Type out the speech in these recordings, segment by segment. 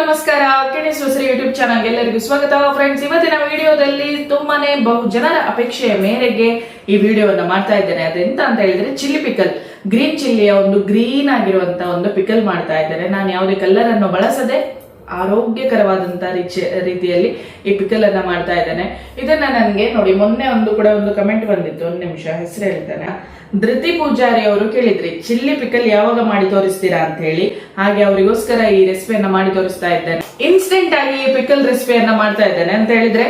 ನಮಸ್ಕಾರ. ಕಿಣಿ ಸೊಸರಿ YouTube channel ಎಲ್ಲರಿಗೂ ಸ್ವಾಗತ. ಫ್ರೆಂಡ್ಸ್ ಇವತ್ತಿನ ವಿಡಿಯೋದಲ್ಲಿ ತುಂಬಾನೇ ಬಹು ಜನರ ಅಪೇಕ್ಷೆಯ ಮೇರೆಗೆ ಈ ವಿಡಿಯೋವನ್ನ ಮಾಡ್ತಾ ಇದ್ದೇನೆ. ಅದೆಂತ ಅಂತ ಹೇಳಿದ್ರೆ ಚಿಲ್ಲಿ ಪಿಕಲ್. ಗ್ರೀನ್ ಚಿಲ್ಲಿಯ ಒಂದು ಗ್ರೀನ್ ಆಗಿರುವಂತ ಒಂದು ಪಿಕಲ್ ಮಾಡ್ತಾ ಇದ್ದೇನೆ ನಾನು ಯಾವುದೇ ಕಲರ್ ಅನ್ನು ಬಳಸದೆ ಆರೋಗ್ಯಕರವಾದಂತಹ ರೀತಿಯಲ್ಲಿ ಈ ಪಿಕಲ್ ಅನ್ನ ಮಾಡ್ತಾ ಇದ್ದೇನೆ. ಇದನ್ನ ನನಗೆ ನೋಡಿ, ಮೊನ್ನೆ ಒಂದು ಕೂಡ ಒಂದು ಕಮೆಂಟ್ ಬಂದಿತ್ತು. ಒಂದು ನಿಮಿಷ, ಹೆಸರು ಹೇಳ್ತೇನೆ. ಧೃತಿ ಪೂಜಾರಿ ಅವರು ಕೇಳಿದ್ರಿ, ಚಿಲ್ಲಿ ಪಿಕಲ್ ಯಾವಾಗ ಮಾಡಿ ತೋರಿಸ್ತೀರಾ ಅಂತ ಹೇಳಿ. ಹಾಗೆ ಅವರಿಗೋಸ್ಕರ ಈ ರೆಸಿಪಿಯನ್ನ ಮಾಡಿ ತೋರಿಸ್ತಾ ಇದ್ದೇನೆ. ಇನ್ಸ್ಟೆಂಟ್ ಆಗಿ ಪಿಕಲ್ ರೆಸಿಪಿಯನ್ನ ಮಾಡ್ತಾ ಇದ್ದೇನೆ. ಅಂತ ಹೇಳಿದ್ರೆ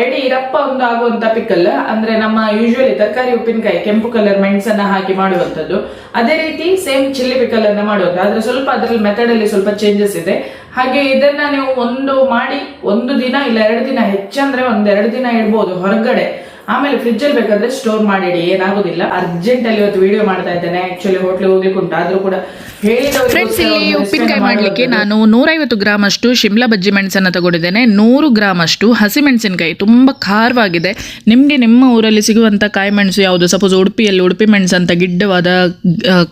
ರೆಡಿ ರಪ್ಪ ಒಂದು ಆಗುವಂತ ಪಿಕಲ್ ಅಂದ್ರೆ ನಮ್ಮ ಯೂಶುವಲಿ ತರಕಾರಿ ಉಪ್ಪಿನಕಾಯಿ, ಕೆಂಪು ಕಲರ್ ಮೆಣಸನ್ನ ಹಾಕಿ ಮಾಡುವಂತದ್ದು ಅದೇ ರೀತಿ ಸೇಮ್ ಚಿಲ್ಲಿ ಪಿಕಲ್ ಅನ್ನ ಮಾಡುವಂತ ಆದ್ರೆ ಸ್ವಲ್ಪ ಅದ್ರಲ್ಲಿ ಮೆಥಡ್ ಅಲ್ಲಿ ಸ್ವಲ್ಪ ಚೇಂಜಸ್ ಇದೆ. ಹಾಗೆ ಇದನ್ನ ನೀವು ಒಂದು ಮಾಡಿ, ಒಂದು ದಿನ ಇಲ್ಲ, ಎರಡು ದಿನ ಹೆಚ್ಚಂದ್ರೆ ಒಂದೆರಡು ದಿನ ಇಡ್ಬೋದು ಹೊರಗಡೆ. ಆಮೇಲೆ ಫ್ರಿಜ್ ಅಲ್ಲಿ ಬೇಕಾದ್ರೆ ಸ್ಟೋರ್ ಮಾಡಿಡಿ ಏನಾಗೋದಿಲ್ಲ. ಅರ್ಜೆಂಟ್ ಅಲ್ಲಿ ಇವತ್ತು ವಿಡಿಯೋ ಮಾಡ್ತಾ ಇದ್ದೇನೆ. ಆಕ್ಚುಲಿ ಹೋಟ್ಲಿಗೆ ಹೋಗ್ಲಿಕ್ಕೆ ಉಂಟು. ಆದ್ರೂ ಕೂಡ ಫ್ರೆಂಡ್ಸ್ ಇಲ್ಲಿ ಉಪ್ಪಿನಕಾಯಿ ಮಾಡಲಿಕ್ಕೆ ನಾನು ನೂರೈವತ್ತು ಗ್ರಾಮ್ ಅಷ್ಟು ಶಿಮ್ಲಾ ಬಜ್ಜಿ ಮೆಣಸನ್ನ ತಗೊಂಡಿದ್ದೇನೆ. ನೂರು ಗ್ರಾಮ್ ಅಷ್ಟು ಹಸಿಮೆಣಸಿನಕಾಯಿ ತುಂಬ ಖಾರವಾಗಿದೆ. ನಿಮಗೆ ನಿಮ್ಮ ಊರಲ್ಲಿ ಸಿಗುವಂತ ಕಾಯಿ ಮೆಣಸು ಯಾವುದು? ಸಪೋಸ್ ಉಡುಪಿಯಲ್ಲಿ ಉಡುಪಿ ಮೆಣಸು ಅಂತ ಗಿಡ್ಡವಾದ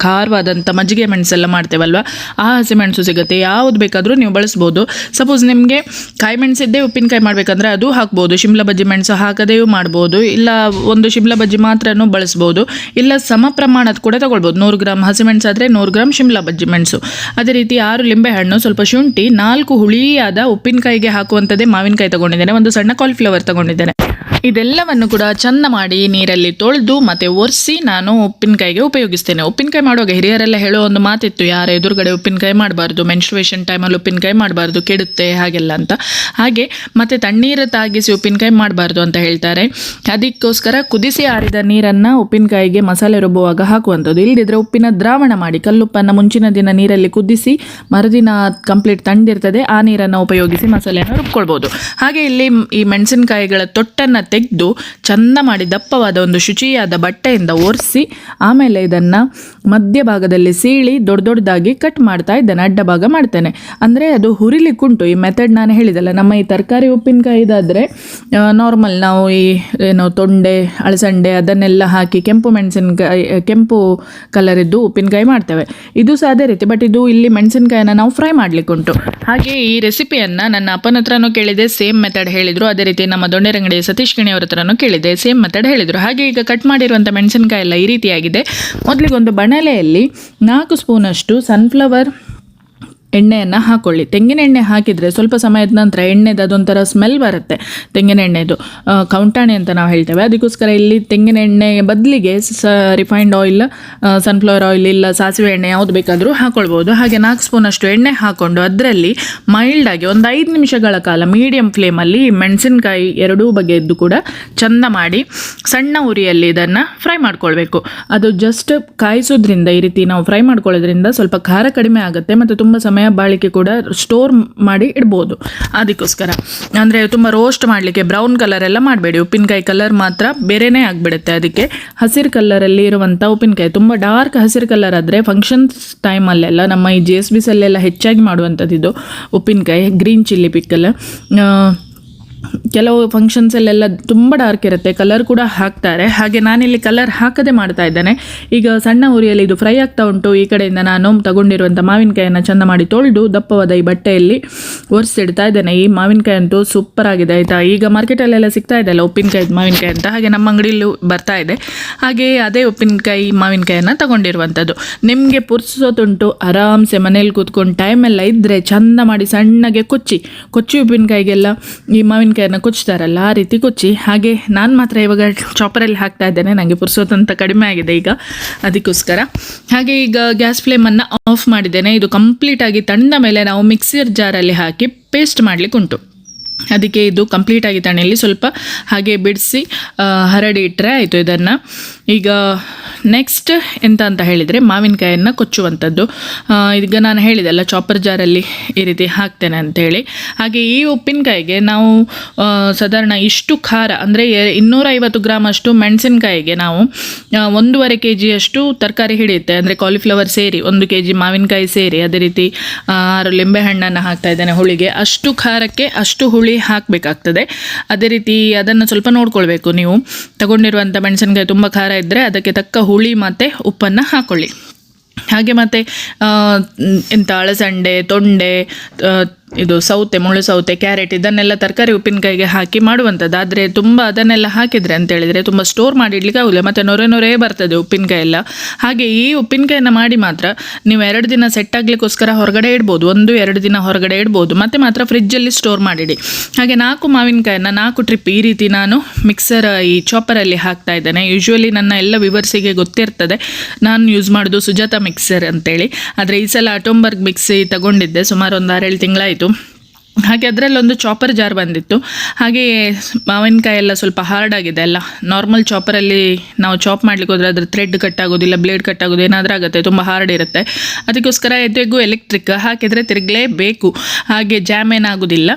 ಖಾರವಾದಂತ ಖಾರವಾದಂಥ ಮಜ್ಜಿಗೆ ಮೆಣಸೆಲ್ಲ ಮಾಡ್ತೇವಲ್ವ? ಆ ಹಸಿಮೆಣಸು ಸಿಗುತ್ತೆ. ಯಾವ್ದು ಬೇಕಾದರೂ ನೀವು ಬಳಸ್ಬೋದು. ಸಪೋಸ್ ನಿಮಗೆ ಕಾಯಿ ಮೆಣಸಿದ್ದೇ ಉಪ್ಪಿನಕಾಯಿ ಮಾಡಬೇಕಂದ್ರೆ ಅದು ಹಾಕ್ಬೋದು. ಶಿಮ್ಲಾ ಬಜ್ಜಿ ಮೆಣಸು ಹಾಕದೆಯೂ ಮಾಡ್ಬೋದು. ಇಲ್ಲ, ಒಂದು ಶಿಮ್ಲಾ ಬಜ್ಜಿ ಮಾತ್ರನೂ ಬಳಸ್ಬೋದು. ಇಲ್ಲ, ಸಮ ಪ್ರಮಾಣದ ಕೂಡ ತಗೊಳ್ಬೋದು. ನೂರು ಗ್ರಾಮ್ ಹಸಿಮೆಣಸು ಆದರೆ ನೂರು ಗ್ರಾಮ್ ಶಿಮ್ಲಾ ಬಜ್ಜಿ ಮೆಣಸು. ಅದೇ ರೀತಿ ಆರು ಲಿಂಬೆಹಣ್ಣು ಸ್ವಲ್ಪ ಶುಂಠಿ, ನಾಲ್ಕು ಹುಳಿಯಾದ ಉಪ್ಪಿನಕಾಯಿಗೆ ಹಾಕುವಂಥದ್ದೇ ಮಾವಿನಕಾಯಿ ತಗೊಂಡಿದ್ದೇನೆ. ಒಂದು ಸಣ್ಣ ಕಾಲ್ಫ್ಲವರ್ ತಗೊಂಡಿದ್ದೇನೆ. ಇದೆಲ್ಲವನ್ನು ಕೂಡ ಚಂದ ಮಾಡಿ ನೀರಲ್ಲಿ ತೊಳೆದು ಮತ್ತೆ ಒರೆಸಿ ನಾನು ಉಪ್ಪಿನಕಾಯಿಗೆ ಉಪಯೋಗಿಸ್ತೇನೆ. ಉಪ್ಪಿನಕಾಯಿ ಮಾಡುವಾಗ ಹಿರಿಯರೆಲ್ಲ ಹೇಳೋ ಒಂದು ಮಾತಿತ್ತು, ಯಾರ ಎದುರುಗಡೆ ಉಪ್ಪಿನಕಾಯಿ ಮಾಡಬಾರ್ದು ಮೆನ್ಸ್ಟ್ರುವೇಷನ್ ಟೈಮಲ್ಲಿ ಉಪ್ಪಿನಕಾಯಿ ಮಾಡಬಾರ್ದು, ಕೆಡುತ್ತೆ, ಹಾಗೆಲ್ಲ ಅಂತ. ಹಾಗೆ ಮತ್ತೆ ತಣ್ಣೀರು ತಾಗಿಸಿ ಉಪ್ಪಿನಕಾಯಿ ಮಾಡಬಾರ್ದು ಅಂತ ಹೇಳ್ತಾರೆ. ಅದಕ್ಕೋಸ್ಕರ ಕುದಿಸಿ ಆರಿದ ನೀರನ್ನು ಉಪ್ಪಿನಕಾಯಿಗೆ ಮಸಾಲೆ ರುಬ್ಬುವಾಗ ಹಾಕುವಂಥದ್ದು. ಇಲ್ಲದಿದ್ರೆ ಉಪ್ಪಿನ ದ್ರಾವಣ ಮಾಡಿ, ಕಲ್ಲುಪ್ಪನ್ನು ಮುಂಚಿನ ದಿನ ನೀರಲ್ಲಿ ಕುದಿಸಿ ಮರುದಿನ ಕಂಪ್ಲೀಟ್ ತಂಡಿರ್ತದೆ ಆ ನೀರನ್ನು ಉಪಯೋಗಿಸಿ ಮಸಾಲೆಯನ್ನು ರುಬ್ಕೊಳ್ಬೋದು. ಹಾಗೆ ಇಲ್ಲಿ ಈ ಮೆಣಸಿನಕಾಯಿಗಳ ತೊಟ್ಟನ್ನು ತೆಗೆದು ಚಂದ ಮಾಡಿ ದಪ್ಪವಾದ ಒಂದು ಶುಚಿಯಾದ ಬಟ್ಟೆಯಿಂದ ಒರೆಸಿ, ಆಮೇಲೆ ಇದನ್ನು ಮಧ್ಯಭಾಗದಲ್ಲಿ ಸೀಳಿ ದೊಡ್ಡ ದೊಡ್ಡದಾಗಿ ಕಟ್ ಮಾಡ್ತಾ ಇದ್ದೇನೆ, ಅಡ್ಡ ಭಾಗ ಮಾಡ್ತೇನೆ. ಅಂದರೆ ಅದು ಹುರಿಲಿಕ್ಕುಂಟು ಈ ಮೆಥಡ್ ನಾನು ಹೇಳಿದಲ್ಲ, ನಮ್ಮ ಈ ತರಕಾರಿ ಉಪ್ಪಿನಕಾಯಿ ಇದಾದರೆ ನಾರ್ಮಲ್ ನಾವು ಈ, ಏನು, ತೊಂಡೆ, ಅಳಸಂಡೆ ಅದನ್ನೆಲ್ಲ ಹಾಕಿ ಕೆಂಪು ಮೆಣಸಿನಕಾಯಿ ಕೆಂಪು ಕಲರಿದ್ದು ಉಪ್ಪಿನಕಾಯಿ ಮಾಡ್ತೇವೆ. ಇದು ಸಹ ಅದೇ ರೀತಿ ಬಟ್ ಇದು ಇಲ್ಲಿ ಮೆಣಸಿನಕಾಯಿನ ನಾವು ಫ್ರೈ ಮಾಡಲಿಕ್ಕುಂಟು ಹಾಗೆ ಈ ರೆಸಿಪಿಯನ್ನು ನನ್ನ ಅಪ್ಪನ ಹತ್ರನೂ ಕೇಳಿದೆ ಸೇಮ್ ಮೆಥಡ್ ಹೇಳಿದರು. ಅದೇ ರೀತಿ ನಮ್ಮ ದೊಣ್ಣೆರಂಗಡಿ ಸತೀಶ್ ಕಿಣಿ ಅವ್ರ ಹತ್ರನೂ ಕೇಳಿದೆ. ಸೇಮ್ ಮೆಥಡ್ ಹೇಳಿದರು. ಹಾಗೆ ಈಗ ಕಟ್ ಮಾಡಿರುವಂಥ ಮೆಣಸಿನಕಾಯಿ ಎಲ್ಲ ಈ ರೀತಿಯಾಗಿದೆ. ಮೊದಲಿಗೆ ಒಂದು ಬಣಲೆಯಲ್ಲಿ ನಾಲ್ಕು ಸ್ಪೂನಷ್ಟು ಸನ್ಫ್ಲವರ್ ಎಣ್ಣೆಯನ್ನು ಹಾಕೊಳ್ಳಿ. ತೆಂಗಿನ ಎಣ್ಣೆ ಹಾಕಿದರೆ ಸ್ವಲ್ಪ ಸಮಯದ ನಂತರ ಎಣ್ಣೆದು ಅದೊಂಥರ ಸ್ಮೆಲ್ ಬರುತ್ತೆ. ತೆಂಗಿನ ಎಣ್ಣೆದು. ಕೌಂಟಾಣೆ ಅಂತ ನಾವು ಹೇಳ್ತೇವೆ. ಅದಕ್ಕೋಸ್ಕರ ಇಲ್ಲಿ ತೆಂಗಿನ ಎಣ್ಣೆ ಬದಲಿಗೆ ಸ ರಿಫೈನ್ಡ್ ಆಯಿಲ್ ಸನ್ಫ್ಲವರ್ ಆಯಿಲ್ ಇಲ್ಲ ಸಾಸಿವೆ ಎಣ್ಣೆ ಯಾವುದು ಬೇಕಾದರೂ ಹಾಕ್ಕೊಳ್ಬೋದು ಹಾಗೆ ನಾಲ್ಕು ಸ್ಪೂನಷ್ಟು ಎಣ್ಣೆ ಹಾಕ್ಕೊಂಡು ಅದರಲ್ಲಿ ಮೈಲ್ಡಾಗಿ ಒಂದು ಐದು ನಿಮಿಷಗಳ ಕಾಲ ಮೀಡಿಯಂ ಫ್ಲೇಮಲ್ಲಿ ಮೆಣಸಿನಕಾಯಿ ಎರಡೂ ಬಗೆಯದ್ದು ಕೂಡ ಚಂದ ಮಾಡಿ ಸಣ್ಣ ಉರಿಯಲ್ಲಿ ಇದನ್ನು ಫ್ರೈ ಮಾಡ್ಕೊಳ್ಬೇಕು. ಅದು ಜಸ್ಟ್ ಕಾಯಿಸೋದ್ರಿಂದ ಈ ರೀತಿ ನಾವು ಫ್ರೈ ಮಾಡ್ಕೊಳ್ಳೋದ್ರಿಂದ ಸ್ವಲ್ಪ ಖಾರ ಕಡಿಮೆ ಆಗುತ್ತೆ ಮತ್ತು ತುಂಬ ಸಮಯ ಬಾಳಿಕೆ ಕೂಡ ಸ್ಟೋರ್ ಮಾಡಿ ಇಡ್ಬೋದು. ಅದಕ್ಕೋಸ್ಕರ. ಅಂದರೆ ತುಂಬ ರೋಸ್ಟ್ ಮಾಡಲಿಕ್ಕೆ ಬ್ರೌನ್ ಕಲರ್ ಎಲ್ಲ ಮಾಡಬೇಡಿ. ಉಪ್ಪಿನಕಾಯಿ ಕಲರ್ ಮಾತ್ರ ಬೇರೆನೇ ಆಗಿಬಿಡುತ್ತೆ ಅದಕ್ಕೆ. ಹಸಿರು ಕಲರಲ್ಲಿ ಇರುವಂಥ ಉಪ್ಪಿನಕಾಯಿ. ತುಂಬ ಡಾರ್ಕ್ ಹಸಿರು ಕಲರ್ ಆದರೆ ಫಂಕ್ಷನ್ಸ್ ಟೈಮಲ್ಲೆಲ್ಲ ನಮ್ಮ ಈ ಜಿ ಎಸ್ ಬಿಸಲ್ಲೆಲ್ಲ ಹೆಚ್ಚಾಗಿ ಮಾಡುವಂಥದ್ದು ಇದು ಉಪ್ಪಿನಕಾಯಿ ಗ್ರೀನ್ ಚಿಲ್ಲಿ ಪಿಕ್ಕಲ್ ಕೆಲವು ಫಂಕ್ಷನ್ಸಲ್ಲೆಲ್ಲ ತುಂಬ ಡಾರ್ಕ್ ಇರುತ್ತೆ. ಕಲರ್ ಕೂಡ ಹಾಕ್ತಾರೆ. ಹಾಗೆ ನಾನಿಲ್ಲಿ ಕಲರ್ ಹಾಕದೆ ಮಾಡ್ತಾ ಇದ್ದೇನೆ. ಈಗ ಸಣ್ಣ ಉರಿಯಲ್ಲಿ ಇದು ಫ್ರೈ ಆಗ್ತಾ ಉಂಟು. ಈ ಕಡೆಯಿಂದ ನಾನು ತಗೊಂಡಿರುವಂಥ ಮಾವಿನಕಾಯನ್ನು ಚಂದ ಮಾಡಿ ತೊಳೆದು ದಪ್ಪವಾದ ಈ ಬಟ್ಟೆಯಲ್ಲಿ ಒರೆಸಿಡ್ತಾ ಇದ್ದೇನೆ. ಈ ಮಾವಿನಕಾಯಿ ಅಂತೂ ಸೂಪರ್ ಆಗಿದೆ, ಆಯಿತಾ? ಈಗ ಮಾರ್ಕೆಟಲ್ಲೆಲ್ಲ ಸಿಗ್ತಾ ಇದೆಯಲ್ಲ ಉಪ್ಪಿನಕಾಯಿ ಮಾವಿನಕಾಯಿ ಅಂತ? ಹಾಗೆ ನಮ್ಮ ಅಂಗಡಿಯಲ್ಲೂ ಬರ್ತಾ ಇದೆ. ಹಾಗೆ ಅದೇ ಉಪ್ಪಿನಕಾಯಿ, ಮಾವಿನಕಾಯನ್ನು ತಗೊಂಡಿರುವಂಥದ್ದು ನಿಮಗೆ ಪುರ್ಸೋತುಂಟು ಆರಾಮ್ಸೆ ಮನೇಲಿ ಕೂತ್ಕೊಂಡು ಟೈಮೆಲ್ಲ ಇದ್ದರೆ ಚಂದ ಮಾಡಿ ಸಣ್ಣಗೆ ಕೊಚ್ಚಿ. ಕೊಚ್ಚಿ ಉಪ್ಪಿನಕಾಯಿಗೆಲ್ಲ ಈ ಮಾವಿನಕಾಯನ್ನು ಕೊಚ್ತಾರಲ್ಲ ಆ ರೀತಿ ಕೊಚ್ಚಿ. ಹಾಗೆ ನಾನು ಮಾತ್ರ ಇವಾಗ ಚಾಪರಲ್ಲಿ ಹಾಕ್ತಾ ಇದ್ದೇನೆ ನನಗೆ ಪುರ್ಸೋತಂತ ಕಡಿಮೆ ಆಗಿದೆ ಈಗ, ಅದಕ್ಕೋಸ್ಕರ. ಹಾಗೆ ಈಗ ಗ್ಯಾಸ್ ಫ್ಲೇಮನ್ನು ಆಫ್ ಮಾಡಿದ್ದೇನೆ, ಇದು ಕಂಪ್ಲೀಟಾಗಿ ತಣ್ಣ ಮೇಲೆ ನಾವು ಮಿಕ್ಸಿಯರ್ ಜಾರಲ್ಲಿ ಹಾಕಿ ಪೇಸ್ಟ್ ಮಾಡಲಿಕ್ಕೆ ಉಂಟು. ಅದಕ್ಕೆ ಇದು ಕಂಪ್ಲೀಟಾಗಿ ತಣ್ಣಲ್ಲಿ ಸ್ವಲ್ಪ ಹಾಗೆ ಬಿಡಿಸಿ ಹರಡಿ ಇಟ್ಟರೆ ಆಯಿತು ಇದನ್ನು. ಈಗ ನೆಕ್ಸ್ಟ್ ಎಂತ ಅಂತ ಹೇಳಿದರೆ ಮಾವಿನಕಾಯನ್ನು ಕೊಚ್ಚುವಂಥದ್ದು. ಈಗ ನಾನು ಹೇಳಿದೆ ಅಲ್ಲ ಚಾಪರ್ ಜಾರಲ್ಲಿ ಈ ರೀತಿ ಹಾಕ್ತೇನೆ ಅಂಥೇಳಿ ಹಾಗೆ ಈ ಉಪ್ಪಿನಕಾಯಿಗೆ ನಾವು ಸಾಧಾರಣ ಇಷ್ಟು ಖಾರ, ಅಂದರೆ ಇನ್ನೂರೈವತ್ತು ಗ್ರಾಮ್ ಅಷ್ಟು ಮೆಣಸಿನಕಾಯಿಗೆ ನಾವು ಒಂದೂವರೆ ಕೆ ಜಿಯಷ್ಟು ತರಕಾರಿ ಹಿಡಿಯುತ್ತೆ. ಅಂದರೆ ಕಾಲಿಫ್ಲವರ್ ಸೇರಿ, ಒಂದು ಕೆ ಜಿ ಮಾವಿನಕಾಯಿ ಸೇರಿ, ಅದೇ ರೀತಿ ಆರು ಲಿಂಬೆಹಣ್ಣನ್ನು ಹಾಕ್ತಾ ಇದ್ದೇನೆ ಹುಳಿಗೆ. ಅಷ್ಟು ಖಾರಕ್ಕೆ ಅಷ್ಟು ಹುಳಿ ಹಾಕಬೇಕಾಗ್ತದೆ. ಅದೇ ರೀತಿ ಅದನ್ನು ಸ್ವಲ್ಪ ನೋಡ್ಕೊಳ್ಬೇಕು ನೀವು. ತಗೊಂಡಿರುವಂಥ ಮೆಣಸಿನಕಾಯಿ ತುಂಬ ಖಾರ ಇದ್ದರೆ ಅದಕ್ಕೆ ತಕ್ಕ ಹುಳಿ ಮತ್ತು ಉಪ್ಪನ್ನು ಹಾಕ್ಕೊಳ್ಳಿ ಹಾಗೆ ಮತ್ತು ಎಂಥ ಅಳಸಂಡೆ ತೊಂಡೆ ಇದು ಸೌತೆ, ಮುಳ್ಳು ಸೌತೆ, ಕ್ಯಾರೆಟ್, ಇದನ್ನೆಲ್ಲ ತರಕಾರಿ ಉಪ್ಪಿನಕಾಯಿಗೆ ಹಾಕಿ ಮಾಡುವಂಥದ್ದು. ಆದರೆ ತುಂಬ ಅದನ್ನೆಲ್ಲ ಹಾಕಿದರೆ ಅಂತ ಹೇಳಿದರೆ ತುಂಬ ಸ್ಟೋರ್ ಮಾಡಿಡ್ಲಿಕ್ಕೆ ಆಗೋಲ್ಲ ಮತ್ತು ನೊರೆ ನೊರೆ ಬರ್ತದೆ ಉಪ್ಪಿನಕಾಯಿ ಎಲ್ಲ. ಹಾಗೆ ಈ ಉಪ್ಪಿನಕಾಯಿನ ಮಾಡಿ ಮಾತ್ರ ನೀವು ಎರಡು ದಿನ ಸೆಟ್ ಆಗಲಿಕ್ಕೋಸ್ಕರ ಹೊರಗಡೆ ಇಡ್ಬೋದು. ಒಂದು, ಎರಡು ದಿನ ಹೊರಗಡೆ ಇಡ್ಬೋದು. ಮತ್ತೆ ಮಾತ್ರ ಫ್ರಿಜ್ಜಲ್ಲಿ ಸ್ಟೋರ್ ಮಾಡಿಡಿ. ಹಾಗೆ ನಾಲ್ಕು ಮಾವಿನಕಾಯಿನ ನಾಲ್ಕು ಟ್ರಿಪ್ ಈ ರೀತಿ ನಾನು ಮಿಕ್ಸರ್ ಈ ಚಾಪರಲ್ಲಿ ಹಾಕ್ತಾ ಇದ್ದೇನೆ. ಯೂಶ್ವಲಿ ನನ್ನ ಎಲ್ಲ ವಿವರ್ಸಿಗೆ ಗೊತ್ತಿರ್ತದೆ. ನಾನು ಯೂಸ್ ಮಾಡೋದು ಸುಜಾತ ಮಿಕ್ಸರ್ ಅಂತೇಳಿ. ಆದರೆ ಈ ಸಲ ಅಟೋಂಬರ್ಗ್ ಮಿಕ್ಸಿ ತಗೊಂಡಿದ್ದೆ ಸುಮಾರು ಒಂದು ಆರೇಳು ತಿಂಗಳಾಯಿತು. ಹಾಗೆ ಅದರಲ್ಲೊಂದು ಚಾಪರ್ ಜಾರ್ ಬಂದಿತ್ತು. ಹಾಗೆ ಮಾವಿನಕಾಯಿ ಎಲ್ಲ ಸ್ವಲ್ಪ ಹಾರ್ಡ್ ಆಗಿದೆ ಅಲ್ಲ. ನಾರ್ಮಲ್ ಚಾಪರಲ್ಲಿ ನಾವು ಚಾಪ್ ಮಾಡ್ಲಿಕ್ಕೆ ಹೋದರೆ ಅದ್ರ ಥ್ರೆಡ್ ಕಟ್ ಆಗೋದಿಲ್ಲ ಬ್ಲೇಡ್ ಕಟ್ ಆಗೋದು ಏನಾದರೂ ಆಗುತ್ತೆ, ತುಂಬ ಹಾರ್ಡ್ ಇರುತ್ತೆ. ಅದಕ್ಕೋಸ್ಕರ ಎದೆಗೂ ಎಲೆಕ್ಟ್ರಿಕ್ ಹಾಕಿದರೆ ತಿರುಗಲೇಬೇಕು. ಹಾಗೆ ಜಾಮ್ ಏನಾಗೋದಿಲ್ಲ.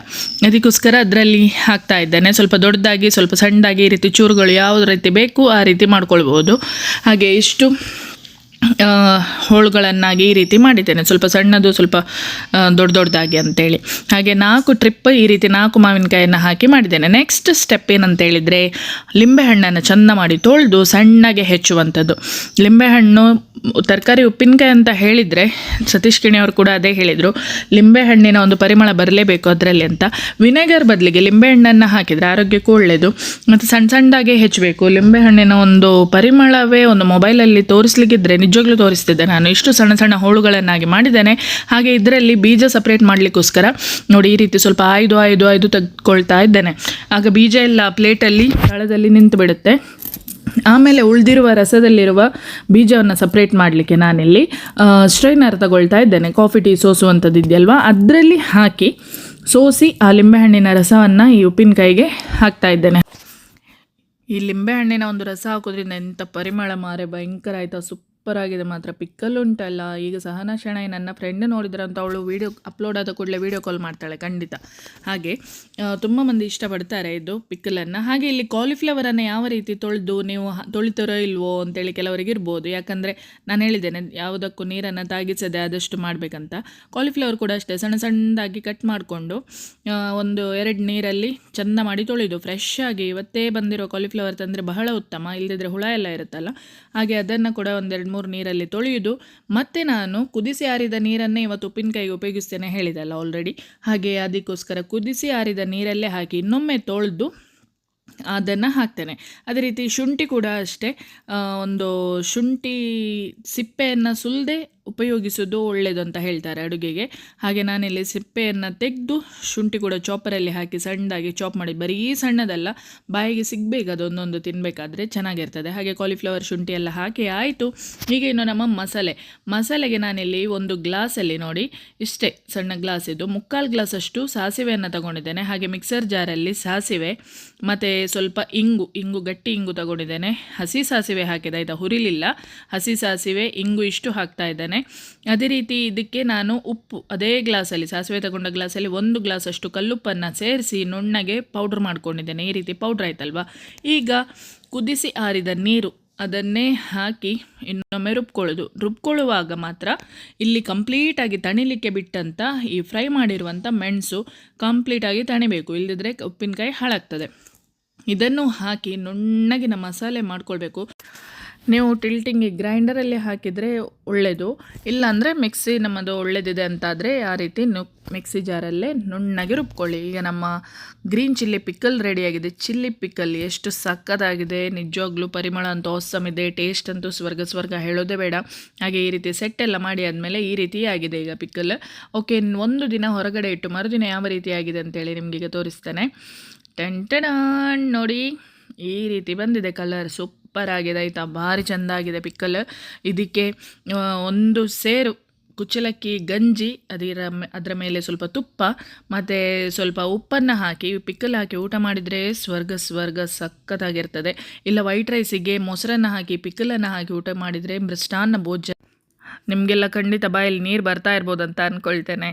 ಅದಕ್ಕೋಸ್ಕರ ಅದರಲ್ಲಿ ಹಾಕ್ತಾ ಇದ್ದೇನೆ. ಸ್ವಲ್ಪ ದೊಡ್ಡದಾಗಿ, ಸ್ವಲ್ಪ ಸಣ್ಣದಾಗಿ ಈ ರೀತಿ ಚೂರುಗಳು ಯಾವ ರೀತಿ ಬೇಕು ಆ ರೀತಿ ಮಾಡ್ಕೊಳ್ಬೋದು. ಹಾಗೆ ಇಷ್ಟು. ಹೋಳುಗಳನ್ನಾಗಿ ಈ ರೀತಿ ಮಾಡಿದ್ದೇನೆ. ಸ್ವಲ್ಪ ಸಣ್ಣದು, ಸ್ವಲ್ಪ ದೊಡ್ಡ ದೊಡ್ಡದಾಗಿ ಅಂತೇಳಿ. ಹಾಗೆ ನಾಲ್ಕು ಟ್ರಿಪ್ ಈ ರೀತಿ ನಾಲ್ಕು ಮಾವಿನಕಾಯನ್ನು ಹಾಕಿ ಮಾಡಿದ್ದೇನೆ. ನೆಕ್ಸ್ಟ್ ಸ್ಟೆಪ್ ಏನಂತೇಳಿದರೆ, ಲಿಂಬೆಹಣ್ಣನ್ನು ಚೆಂದ ಮಾಡಿ ತೊಳೆದು ಸಣ್ಣಗೆ ಹೆಚ್ಚುವಂಥದ್ದು. ಲಿಂಬೆಹಣ್ಣು, ತರಕಾರಿ ಉಪ್ಪಿನಕಾಯಿ ಅಂತ ಹೇಳಿದರೆ, ಸತೀಶ್ ಕಿಣಿಯವರು ಕೂಡ ಅದೇ ಹೇಳಿದರು, ಲಿಂಬೆಹಣ್ಣಿನ ಒಂದು ಪರಿಮಳ ಬರಲೇಬೇಕು ಅದರಲ್ಲಿ ಅಂತ. ವಿನೆಗರ್ ಬದಲಿಗೆ ಲಿಂಬೆಹಣ್ಣನ್ನು ಹಾಕಿದರೆ ಆರೋಗ್ಯಕ್ಕೂ ಒಳ್ಳೆಯದು ಮತ್ತು ಸಣ್ಣ ಸಣ್ಣದಾಗೆ ಹೆಚ್ಚಬೇಕು. ಲಿಂಬೆಹಣ್ಣಿನ ಒಂದು ಪರಿಮಳವೇ ಒಂದು ಮೊಬೈಲಲ್ಲಿ ತೋರಿಸ್ಲಿಕ್ಕಿದ್ರೆ ನಿಜವಾಗ್ಲೂ ತೋರಿಸ್ತಿದ್ದೆ. ನಾನು ಇಷ್ಟು ಸಣ್ಣ ಸಣ್ಣ ಹೋಳುಗಳನ್ನಾಗಿ ಮಾಡಿದ್ದೇನೆ. ಹಾಗೆ ಇದರಲ್ಲಿ ಬೀಜ ಸಪ್ರೇಟ್ ಮಾಡಲಿಕ್ಕೋಸ್ಕರ ನೋಡಿ ಈ ರೀತಿ ಸ್ವಲ್ಪ ಆಯ್ದು ಆಯ್ದು ಆಯ್ದು ತೆಗೆದುಕೊಳ್ತಾ ಇದ್ದೇನೆ. ಆಗ ಬೀಜ ಎಲ್ಲ ಪ್ಲೇಟಲ್ಲಿ ತಳದಲ್ಲಿ ನಿಂತು ಬಿಡುತ್ತೆ. ಆಮೇಲೆ ಉಳಿದಿರುವ ರಸದಲ್ಲಿರುವ ಬೀಜವನ್ನು ಸಪ್ರೇಟ್ ಮಾಡಲಿಕ್ಕೆ ನಾನಿಲ್ಲಿ ಸ್ಟ್ರೈನರ್ ತಗೊಳ್ತಾ ಇದ್ದೇನೆ. ಕಾಫಿ ಟೀ ಸೋಸುವಂಥದ್ದು ಇದೆಯಲ್ವಾ? ಅದರಲ್ಲಿ ಹಾಕಿ ಸೋಸಿ ಆ ಲಿಂಬೆಹಣ್ಣಿನ ರಸವನ್ನು ಈ ಉಪ್ಪಿನಕಾಯಿಗೆ ಹಾಕ್ತಾ ಇದ್ದೇನೆ. ಈ ಲಿಂಬೆಹಣ್ಣಿನ ಒಂದು ರಸ ಹಾಕೋದ್ರಿಂದ ಎಂಥ ಪರಿಮಳ ಮಾರೆ, ಭಯಂಕರ ಆಯ್ತಾ ಸೂಪರ್ ಆಗಿದೆ ಮಾತ್ರ. ಪಿಕ್ಕಲ್ ಉಂಟಲ್ಲ, ಈಗ ಸಹನಾ ಶೆಣೈ ನನ್ನ ಫ್ರೆಂಡ್ ನೋಡಿದ್ರಂತ ಅವಳು ವೀಡಿಯೋ ಅಪ್ಲೋಡ್ ಆದ ಕೂಡಲೇ ವೀಡಿಯೋ ಕಾಲ್ ಮಾಡ್ತಾಳೆ ಖಂಡಿತ. ಹಾಗೆ ತುಂಬ ಮಂದಿ ಇಷ್ಟಪಡ್ತಾರೆ ಇದು ಪಿಕ್ಕಲನ್ನು ಹಾಗೆ ಇಲ್ಲಿ ಕಾಲಿಫ್ಲವರನ್ನು ಯಾವ ರೀತಿ ತೊಳೆದು ನೀವು ತೊಳಿತಾರೋ ಇಲ್ವೋ ಅಂತೇಳಿ ಕೆಲವರಿಗೆ ಇರ್ಬೋದು. ಯಾಕಂದರೆ ನಾನು ಹೇಳಿದ್ದೇನೆ, ಯಾವುದಕ್ಕೂ ನೀರನ್ನು ತಾಗಿಸದೆ ಆದಷ್ಟು ಮಾಡಬೇಕಂತ. ಕಾಲಿಫ್ಲವರ್ ಕೂಡ ಅಷ್ಟೇ, ಸಣ್ಣ ಸಣ್ಣದಾಗಿ ಕಟ್ ಮಾಡಿಕೊಂಡು ಒಂದು ಎರಡು ನೀರಲ್ಲಿ ಚೆಂದ ಮಾಡಿ ತೊಳೆದು ಫ್ರೆಶ್ ಆಗಿ ಇವತ್ತೇ ಬಂದಿರೋ ಕಾಲಿಫ್ಲವರ್ ತಂದರೆ ಬಹಳ ಉತ್ತಮ. ಇಲ್ಲದಿದ್ರೆ ಹುಳ ಎಲ್ಲ ಇರುತ್ತಲ್ಲ. ಹಾಗೆ ಅದನ್ನು ಕೂಡ ಒಂದೆರಡು ಮೂರು ನೀರಲ್ಲಿ ತೊಳೆಯುವುದು ಮತ್ತೆ ನಾನು ಕುದಿಸಿ ಆರಿದ ನೀರನ್ನೇ ಇವತ್ತು ಉಪ್ಪಿನಕಾಯಿಗೆ ಉಪಯೋಗಿಸ್ತೇನೆ ಹೇಳಿದಲ್ಲ ಆಲ್ರೆಡಿ ಹಾಗೆ ಅದಕ್ಕೋಸ್ಕರ ಕುದಿಸಿ ಆರಿದ ನೀರಲ್ಲೇ ಹಾಕಿ ಇನ್ನೊಮ್ಮೆ ತೊಳೆದು ಅದನ್ನು ಹಾಕ್ತೇನೆ. ಅದೇ ರೀತಿ ಶುಂಠಿ ಕೂಡ ಅಷ್ಟೇ. ಒಂದು ಶುಂಠಿ ಸಿಪ್ಪೆಯನ್ನು ಸುಲಿದೆ ಉಪಯೋಗಿಸೋದು ಒಳ್ಳೆಯದು ಅಂತ ಹೇಳ್ತಾರೆ ಅಡುಗೆಗೆ. ಹಾಗೆ ನಾನಿಲ್ಲಿ ಸಿಪ್ಪೆಯನ್ನು ತೆಗೆದು ಶುಂಠಿ ಕೂಡ ಚಾಪರಲ್ಲಿ ಹಾಕಿ ಸಣ್ಣದಾಗಿ ಚಾಪ್ ಮಾಡಿ, ಬರೀ ಸಣ್ಣದಲ್ಲ, ಬಾಯಿಗೆ ಸಿಗಬೇಕು ಅದೊಂದೊಂದು ತಿನ್ನಬೇಕಾದ್ರೆ ಚೆನ್ನಾಗಿರ್ತದೆ. ಹಾಗೆ ಕಾಲಿಫ್ಲವರ್ ಶುಂಠಿ ಎಲ್ಲ ಹಾಕಿ ಆಯಿತು. ಹೀಗೆ ಇನ್ನು ನಮ್ಮ ಮಸಾಲೆ. ಮಸಾಲೆಗೆ ನಾನಿಲ್ಲಿ ಒಂದು ಗ್ಲಾಸಲ್ಲಿ ನೋಡಿ, ಇಷ್ಟೇ ಸಣ್ಣ ಗ್ಲಾಸ್ ಇದು. ಮುಕ್ಕಾಲು ಗ್ಲಾಸಷ್ಟು ಸಾಸಿವೆಯನ್ನು ತಗೊಂಡಿದ್ದೇನೆ. ಹಾಗೆ ಮಿಕ್ಸರ್ ಜಾರಲ್ಲಿ ಸಾಸಿವೆ, ಮತ್ತು ಸ್ವಲ್ಪ ಇಂಗು ಇಂಗು, ಗಟ್ಟಿ ಇಂಗು ತಗೊಂಡಿದ್ದೇನೆ. ಹಸಿ ಸಾಸಿವೆ ಹಾಕಿದೆ, ಆಯಿತಾ ಹುರಿಲಿಲ್ಲ. ಹಸಿ ಸಾಸಿವೆ, ಇಂಗು ಇಷ್ಟು ಹಾಕ್ತಾ ಇದ್ದೇನೆ. ಅದೇ ರೀತಿ ಇದಕ್ಕೆ ನಾನು ಉಪ್ಪು, ಅದೇ ಗ್ಲಾಸಲ್ಲಿ, ಸಾಸಿವೆ ತಗೊಂಡ ಗ್ಲಾಸಲ್ಲಿ ಒಂದು ಗ್ಲಾಸಷ್ಟು ಕಲ್ಲುಪ್ಪನ್ನು ಸೇರಿಸಿ ನುಣ್ಣಗೆ ಪೌಡ್ರ್ ಮಾಡ್ಕೊಂಡಿದ್ದೇನೆ. ಈ ರೀತಿ ಪೌಡ್ರ್ ಆಯ್ತಲ್ವಾ? ಈಗ ಕುದಿಸಿ ಆರಿದ ನೀರು ಅದನ್ನೇ ಹಾಕಿ ಇನ್ನೊಮ್ಮೆ ರುಬ್ಕೊಳ್ಳೋದು. ರುಬ್ಕೊಳ್ಳುವಾಗ ಮಾತ್ರ ಇಲ್ಲಿ ಕಂಪ್ಲೀಟಾಗಿ ತಣಿಲಿಕ್ಕೆ ಬಿಟ್ಟಂತ ಈ ಫ್ರೈ ಮಾಡಿರುವಂಥ ಮೆಣಸು ಕಂಪ್ಲೀಟಾಗಿ ತಣಿಬೇಕು. ಇಲ್ಲದಿದ್ದರೆ ಉಪ್ಪಿನಕಾಯಿ ಹಾಳಾಗ್ತದೆ. ಇದನ್ನು ಹಾಕಿ ನುಣ್ಣಗಿನ ಮಸಾಲೆ ಮಾಡ್ಕೊಳ್ಬೇಕು. ನೀವು ಟಿಲ್ಟಿಂಗ್ ಗ್ರೈಂಡರಲ್ಲಿ ಹಾಕಿದರೆ ಒಳ್ಳೆಯದು ಇಲ್ಲಾಂದರೆ ಮಿಕ್ಸಿ ನಮ್ಮದು ಒಳ್ಳೆಯದಿದೆ ಅಂತಾದರೆ ಆ ರೀತಿ ನು ಮಿಕ್ಸಿ ಜಾರಲ್ಲೇ ನುಣ್ಣಗೆ ರುಬ್ಕೊಳ್ಳಿ. ಈಗ ನಮ್ಮ ಗ್ರೀನ್ ಚಿಲ್ಲಿ ಪಿಕ್ಕಲ್ ರೆಡಿಯಾಗಿದೆ ಚಿಲ್ಲಿ ಪಿಕ್ಕಲ್ ಎಷ್ಟು ಸಕ್ಕತ್ತಾಗಿದೆ ನಿಜವಾಗ್ಲೂ ಪರಿಮಳ ಅಂತೂ ಹೊಸಮ್ ಇದೆ. ಟೇಸ್ಟ್ ಅಂತೂ ಸ್ವರ್ಗ ಸ್ವರ್ಗ ಹೇಳೋದೇ ಬೇಡ. ಹಾಗೆ ಈ ರೀತಿ ಸೆಟ್ ಎಲ್ಲ ಮಾಡಿ ಆದಮೇಲೆ ಈ ರೀತಿ ಆಗಿದೆ ಈಗ ಪಿಕ್ಕಲ್ ಓಕೆ ಒಂದು ದಿನ ಹೊರಗಡೆ ಇಟ್ಟು ಮರುದಿನ ಯಾವ ರೀತಿ ಆಗಿದೆ ಅಂತೇಳಿ ನಿಮಗೀಗ ತೋರಿಸ್ತೇನೆ. ಟೆಂಟಡಾನ್ ನೋಡಿ. ಈ ರೀತಿ ಬಂದಿದೆ ಕಲರ್ ಸೂಪರ್ ಆಗಿದೆ, ಆಯಿತಾ? ಭಾರಿ ಚೆಂದ ಆಗಿದೆ ಪಿಕ್ಕಲ್ ಇದಕ್ಕೆ ಒಂದು ಸೇರು, ಕುಚ್ಚಲಕ್ಕಿ, ಗಂಜಿ, ಅದರ ಅದರ ಮೇಲೆ ಸ್ವಲ್ಪ ತುಪ್ಪ, ಮತ್ತು ಸ್ವಲ್ಪ ಉಪ್ಪನ್ನು ಹಾಕಿ ಪಿಕ್ಕಲ್ ಹಾಕಿ ಊಟ ಮಾಡಿದರೆ ಸ್ವರ್ಗ ಸ್ವರ್ಗ ಸಖತ್ತಾಗಿರ್ತದೆ. ಇಲ್ಲ, ವೈಟ್ ರೈಸಿಗೆ ಮೊಸರನ್ನು ಹಾಕಿ ಪಿಕ್ಕಲನ್ನು ಹಾಕಿ ಊಟ ಮಾಡಿದರೆ ಮೃಷ್ಟಾನ್ನ ಭೋಜನ ನಿಮಗೆಲ್ಲ ಖಂಡಿತ ಬಾಯಲ್ಲಿ ನೀರು ಬರ್ತಾ ಇರ್ಬೋದು ಅಂತ ಅಂದ್ಕೊಳ್ತೇನೆ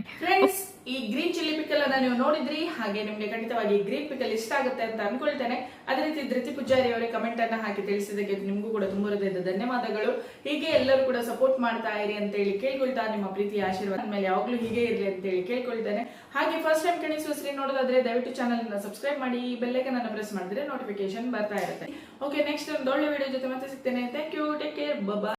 ಈ ಗ್ರೀನ್ ಚಿಲ್ಲಿ ಪಿಕಲ್ ಅನ್ನ ನೀವು ನೋಡಿದ್ರಿ, ಹಾಗೆ ನಿಮ್ಗೆ ಖಂಡಿತವಾಗಿ ಗ್ರೀನ್ ಪಿಕಲ್ ಇಷ್ಟ ಆಗುತ್ತೆ ಅಂತ ಅನ್ಕೊಳ್ತೇನೆ. ಅದೇ ರೀತಿ ಧೃತಿ ಪೂಜಾರಿ ಅವರೇ ಕಮೆಂಟ್ ಅನ್ನ ಹಾಕಿ ತಿಳಿಸಿದಕ್ಕೆ ನಿಮಗೂ ಕೂಡ ತುಂಬ ಧನ್ಯವಾದಗಳು. ಹೀಗೆ ಎಲ್ಲರೂ ಕೂಡ ಸಪೋರ್ಟ್ ಮಾಡ್ತಾ ಇರಿ ಅಂತ ಹೇಳಿ ಕೇಳ್ಕೊಳ್ತಾ ನಿಮ್ಮ ಪ್ರೀತಿಯ ಆಶೀರ್ವಾದ ಮೇಲೆ ಯಾವಾಗಲೂ ಹೀಗೆ ಇರಲಿ ಅಂತ ಹೇಳಿ ಕೇಳ್ಕೊಳ್ತೇನೆ. ಹಾಗೆ ಫಸ್ಟ್ ಟೈಮ್ ಕಣಿಸುವ ಶ್ರೀ ನೋಡೋದಾದ್ರೆ ದಯವಿಟ್ಟು ಚಾನಲ್ ಅನ್ನ ಸಬ್ಸ್ಕ್ರೈಬ್ ಮಾಡಿ ಈ ಬೆಲ್ಲೈಕನ್ ಪ್ರೆಸ್ ಮಾಡಿದ್ರೆ ನೋಟಿಫಿಕೇಶನ್ ಬರ್ತಾ ಇರುತ್ತೆ. ಓಕೆ ನೆಕ್ಸ್ಟ್ ಒಂದು ಒಳ್ಳೆ ವಿಡಿಯೋ ಜೊತೆ ಮತ್ತೆ ಸಿಗ್ತೇನೆ. Thank you take care bye